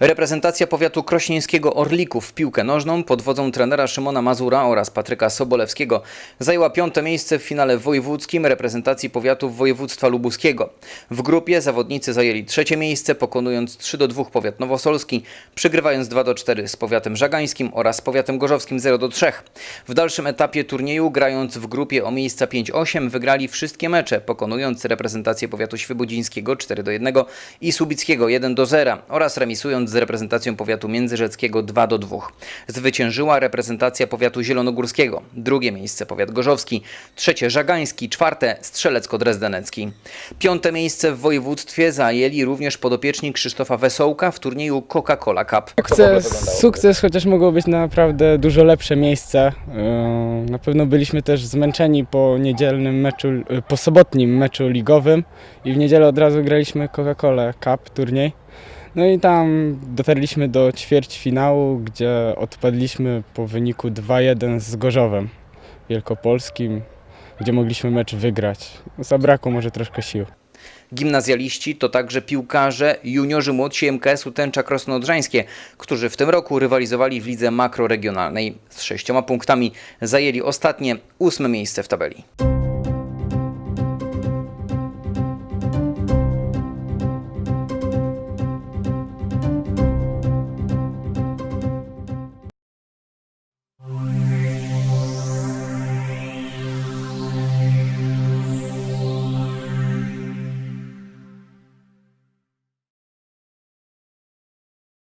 Reprezentacja powiatu krośnieńskiego Orlików w piłkę nożną pod wodzą trenera Szymona Mazura oraz Patryka Sobolewskiego zajęła piąte miejsce w finale wojewódzkim reprezentacji powiatów województwa lubuskiego. W grupie zawodnicy zajęli trzecie miejsce, pokonując 3 do 2 powiat nowosolski, przygrywając 2 do 4 z powiatem żagańskim oraz powiatem gorzowskim 0 do 3. W dalszym etapie turnieju, grając w grupie o miejsca 5-8, wygrali wszystkie mecze, pokonując reprezentację powiatu świebodzińskiego 4 do 1 i słubickiego 1 do 0 oraz remisując z reprezentacją powiatu międzyrzeckiego 2 do 2. Zwyciężyła reprezentacja powiatu zielonogórskiego, drugie miejsce powiat gorzowski, trzecie żagański, czwarte strzelecko-drezdenecki. Piąte miejsce w województwie zajęli również podopieczni Krzysztofa Wesołka w turnieju Coca-Cola Cup. Sukces, sukces, chociaż mogło być naprawdę dużo lepsze miejsce. Na pewno byliśmy też zmęczeni po niedzielnym meczu, yy, po sobotnim meczu ligowym i w niedzielę od razu graliśmy Coca-Cola Cup turniej. No i tam dotarliśmy do ćwierćfinału, gdzie odpadliśmy po wyniku 2-1 z Gorzowem Wielkopolskim, gdzie mogliśmy mecz wygrać. Zabrakło może troszkę sił. Gimnazjaliści to także piłkarze, juniorzy młodsi MKS-u Tęcza Krosno-Odrzańskie, którzy w tym roku rywalizowali w lidze makroregionalnej. Z sześcioma punktami zajęli ostatnie ósme miejsce w tabeli.